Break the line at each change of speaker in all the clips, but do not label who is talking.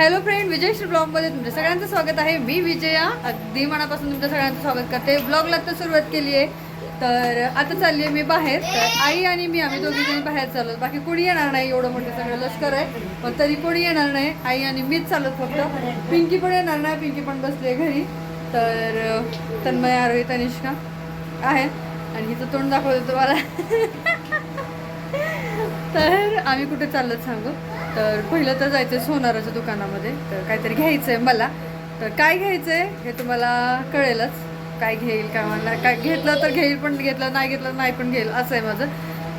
Hello friend विजयश्री ब्लॉगमध्ये तुमच्या सगळ्यांचं स्वागत आहे. मी विजया. अगदी मनापासून तुमच्या सगळ्यांचं स्वागत करते. ब्लॉगला तर सुरुवात केली आहे. तर आता चालली आहे मी बाहेर. तर आई आणि मी आम्ही दोघी जणी बाहेर चाललो. बाकी कोणी येणार नाही एवढं मोठं सगळं लष्कर आहे. पण तरी कोणी येणार नाही. आई आणि मीच चालत फक्त. पिंकी पण येणार नाही. पिंकी पण बसली आहे घरी. तर तन्मय आरोही तनिष्का आहे आणि हिचं तोंड दाखवतो तुम्हाला तर आम्ही कुठे चाललो सांगू? तर पहिलं तर जायचं आहे सोनाराच्या दुकानामध्ये. तर काहीतरी घ्यायचं आहे मला. तर काय घ्यायचं आहे हे तुम्हाला कळेलच. काय घेईल काय मला काय घेतलं तर घेईल पण घेतलं नाही घेतलं नाही पण घेईल असं आहे माझं.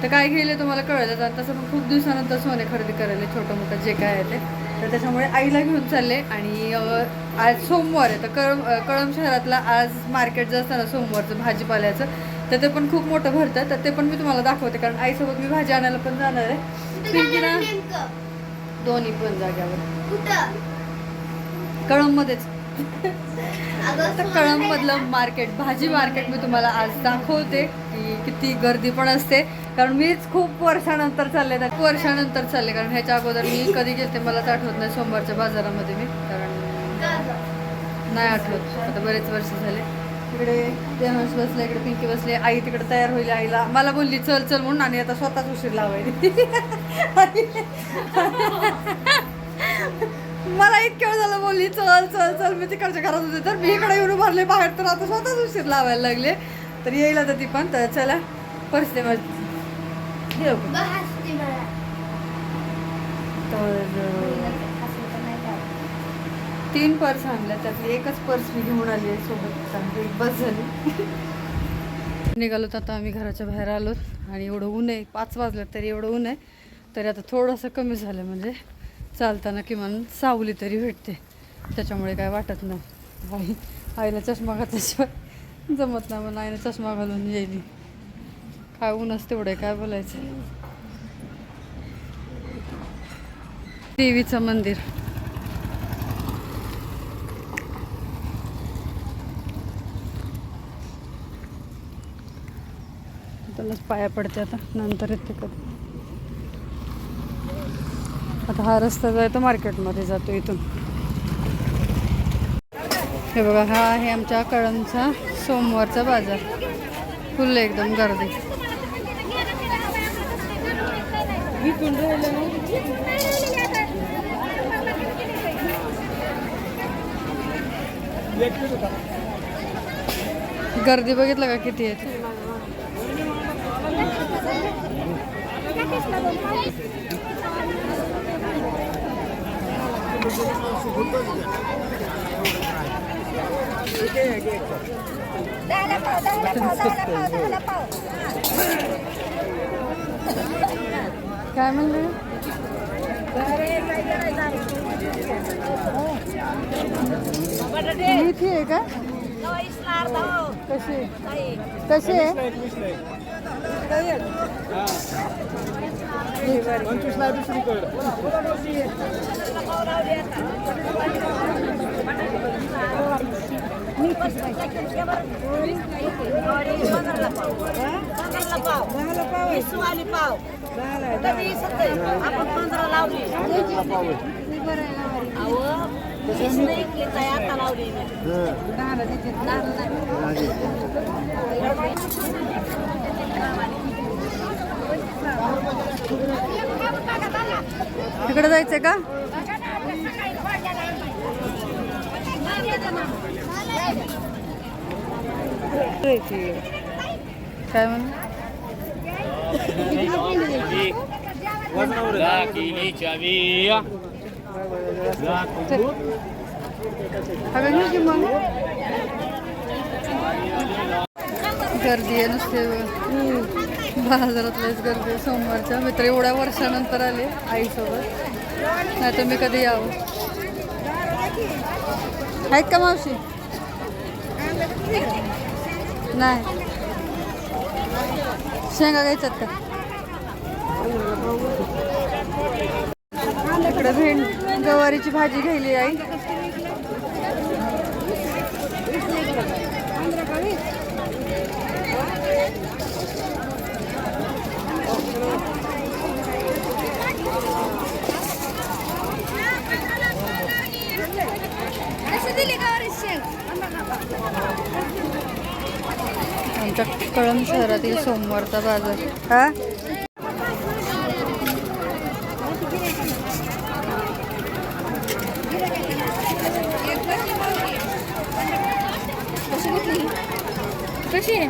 तर काय घेईल हे तुम्हाला कळेलच. आणि तसं पण खूप दिवसानंतर सोने खरेदी करायला छोटं मोठं जे काय आहे ते. तर त्याच्यामुळे आईला घेऊन चालले. आणि आज सोमवार आहे. तर कळम कळम शहरातला आज मार्केट जे असतं ना सोमवारचं भाजीपाल्याचं तर ते पण खूप मोठं भरतं. तर ते पण मी तुम्हाला दाखवते. कारण आईसोबत मी भाजी आणायला पण जाणार आहे. दोन्ही पण जाग्यावर. कळममध्येच तर कळममधलं मार्केट भाजी मार्केट मी तुम्हाला आज दाखवते की किती गर्दी पण असते. कारण मीच खूप वर्षानंतर चालले खूप वर्षानंतर चालले कारण ह्याच्या अगोदर मी कधी गेलते मलाच आठवत नाही सोमवारच्या बाजारामध्ये मी. कारण नाही आठवत. आता बरेच वर्ष झाले. तिकडे देवांश बसले इकडे पिंकी बसले. आई तिकडे तयार होईल आईला. मला बोलली चल चल म्हणून आणि आता स्वतःच उशीर लावायची मला इतक्या वेळ झालं बोलली चल चल चल मी तिकडच्या घरात होते. तर मी इकडे येऊन भरले बाहेर तर आता स्वतःच उशीर लावायला लागले. तर येईल आता ती पण तर चला परसते माझी? तर तीन पर्स आणल्या त्यातली एकच पर्स मी घेऊन आली आहे सोबत चांगली एक बस झाली. निघालोत आता आम्ही घराच्या बाहेर आलोत आणि एवढं ऊन आहे पाच वाजलं तरी एवढं ऊन आहे. तरी आता थोडंसं कमी झालं म्हणजे चालताना किमान सावली तरी भेटते. त्याच्यामुळे काय वाटत नाही. आई आईला चष्मा घातल्याशिवाय जमत नाही म्हणून आईने चष्मा घालून येईल काय ऊनच तेवढं काय बोलायचं? देवीचं मंदिर. त्यालाच पाया पडते आता. नंतर येते कधी. आता हा रस्ता जायतो मार्केटमध्ये जातो इथून. हे बघा हा आहे आमच्या कळमचा सोमवारचा बाजार. फुल एकदम गर्दी. गर्दी बघितलं का किती आहे? काय म्हणलं? मेथी आहे का कशी कशी आहे
पाव आपण पंधरा लावली. आता लावली.
तिकडे जायचंय का? काय म्हण? मग. गर्दी आहे नुसते. बाजारातल्याच गर्दी सोमवारच्या. मी तर एवढ्या वर्षानंतर आले आईसोबत. नाही तर मी कधी यावं? आहेत का मावशी? नाही. शेंगा घ्यायच्यात का? इकडे भेंड गवारीची भाजी घ्यायली आई आमच्या कळंब शहरातील सोमवारचा बाजार. हा? कशी? आहे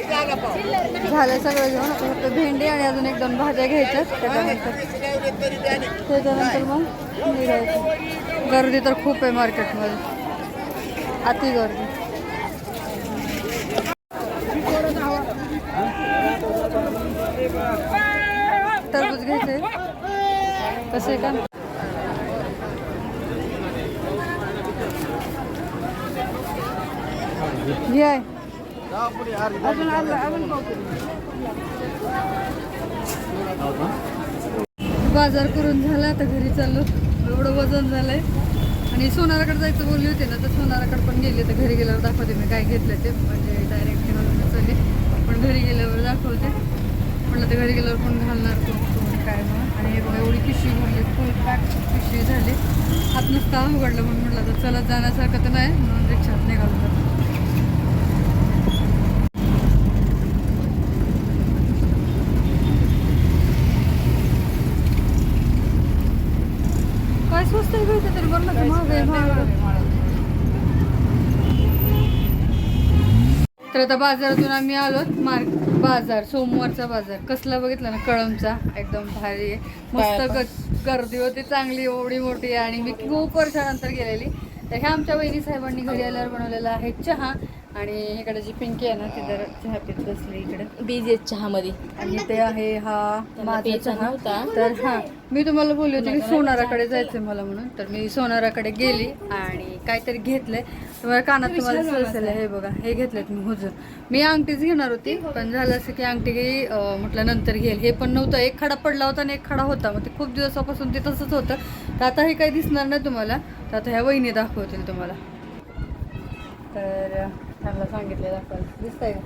झालं सगळं घेऊन आपण फक्त भेंडी आणि अजून एक दोन भाज्या घ्यायच्या त्याच्यानंतर त्याच्यानंतर मग निघायचं गर्दी तर खूप आहे मार्केटमध्ये. अति गर्दी. टरबूज घ्यायचे कसे का? घे आहे. बाजार करून झाला आता घरी चाललो. एवढं वजन झालंय. आणि सोनाराकडे जायचं बोलली होती ना तर सोनाराकडे पण गेले तर घरी गेल्यावर दाखवते मी काय घेतलं ते. म्हणजे डायरेक्ट घेऊन चालले. पण घरी गेल्यावर दाखवते. म्हटलं तर घरी गेल्यावर पण घालणार कोण काय म्हणून आणि हे बघा एवढी पिशवी भरली. फुल पॅक पिशवी झाली. हात नुसता उघडलं म्हणून म्हटलं तर चलत जाण्यासारखं तर नाही म्हणून रिक्षात निघालो तर काय स्वस्त आहे भेटत तरी बरं ना महाग आहे महाग आहे. तर आता बाजारातून आम्ही आलो मार्क बाजार सोमवारचा बाजार. कसला बघितला ना कळमचा. एकदम भारी आहे. मस्त गर्दी होती चांगली एवढी मोठी आणि मी खूप वर्षानंतर गेलेली. तर ह्या आमच्या वहिनी साहेबांनी घरी आल्यावर बनवलेला आहे चहा. आणि इकडे जी पिंकी आहे ना ती जर चहा पित बसली इकडे.
बीज चहामध्ये.
आणि ते आहे हा माझा चहा.
नव्हता.
तर हा मी तुम्हाला बोलली होती की सोनाराकडे जायचंय मला म्हणून. तर मी सोनाराकडे गेली आणि काहीतरी घेतलंय. तुम्हाला कानात तुम्हाला दिसलं हे बघा हे घेतलेत मी हुजूर. मी अंगठीच घेणार होती पण झालं असं की अंगठी म्हटलं नंतर घेईल. हे पण नव्हतं. एक खडा पडला होता आणि एक खडा होता. मग ते खूप दिवसापासून ते तसंच होतं. तर आता हे काही दिसणार नाही तुम्हाला. तर आता ह्या वहिनी दाखवतील तुम्हाला. तर त्यांना सांगितलं दाखवायला दिसतंय का?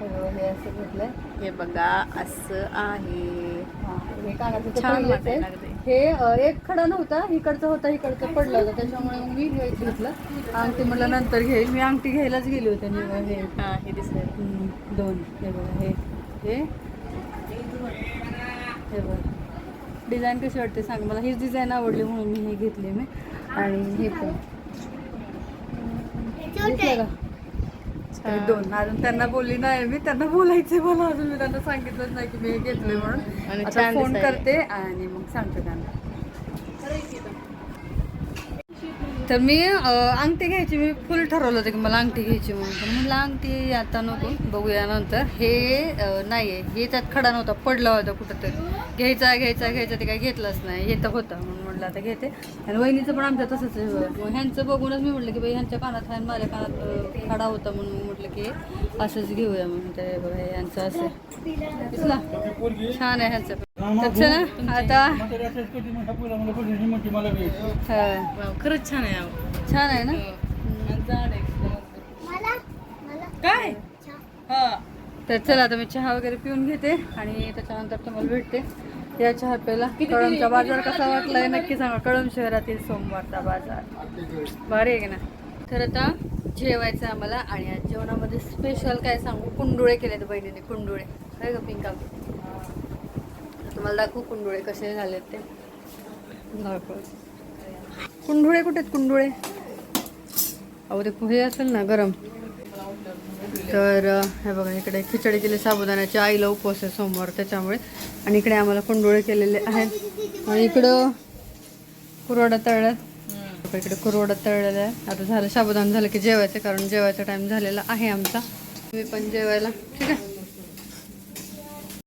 हे बघा, हे असं घेतलंय
हे बघा असं आहे.
हा, कानाचं
छान वाटायला. लागलंय.
हे अ, एक खडा नव्हता इकडचा होता इकडचं पडलं होतं. त्याच्यामुळे मग मी हे घेतलं. अंगठी म्हटलं नंतर घेईल. मी अंगठी घ्यायलाच गेली होते. हे
हा. हे दिसतंय.
हम्म, दोन. हे बघा हे. हे. हे बघा. डिझाईन कशी वाटते सांग मला. हीच डिझाईन आवडली म्हणून मी हे घेतली मी. आणि हे पण. दिसलं का? हे. दोन. अजून त्यांना बोलली नाही. मी त्यांना बोलायचे मला. अजून मी त्यांना सांगितलंच नाही की मी घेतलंय म्हणून. आता फोन. करते आणि मग सांगते त्यांना. तर मी अंगठी घ्यायची. मी फुल ठरवलं होतं की मला अंगठी घ्यायची म्हणून. पण म्हटलं अंगठी आता नको. बघूया नंतर. हे नाही आहे हे त्यात खडा नव्हता. पडला होता कुठंतरी. घ्यायचा घ्यायचा घ्यायचा ते काही घेतलंच नाही. हे तर होतं. म्हणून म्हटलं आता घेते. आणि वहिनीचं पण आमच्या तसंच ह्यांचं बघूनच मी म्हटलं की बाई ह्यांच्या कानात आणि माझ्या कानात खडा होता म्हणून मी म्हटलं की असंच घेऊया म्हणून. ते बघा हे यांचं असं. दिसला? छान आहे ह्यांचं. चला आता हा.
वाव, खरंच छान आहे अहो.
छान आहे ना?
काय?
तर चला आता मी चहा वगैरे पिऊन घेते आणि त्याच्यानंतर तुम्हाला भेटते. या चहा प्यायला कळमचा बाजार कसा वाटलाय? नक्की सांगा. कळम शहरातील सोमवारचा बाजार. भारी आहे ना तर आता जेवायचं आम्हाला आणि आज जेवणामध्ये स्पेशल काय सांगू? कुंडुळे केलेत बहिणीने कुंडुळे. काय ग पिंका. तुम्हाला दाखवू कुंडुळे कसे झालेत ते? कुंडुळे कुठे आहेत कुंडुळे? अहो ते हे असेल ना गरम. तर हे बघा इकडे खिचडी केली साबुदाण्याची आईला उपवास आहे सोमवार त्याच्यामुळे. आणि इकडे आम्हाला कुंडोळे केलेले आहेत. आणि इकडं कुरवडा तळल्यात इकडे कुरवडा तळलेला आहे. आता झालं साबुदाणा झालं की जेवायचं कारण जेवायचा टाइम झालेला आहे आमचा. मी पण जेवायला ठीक आहे?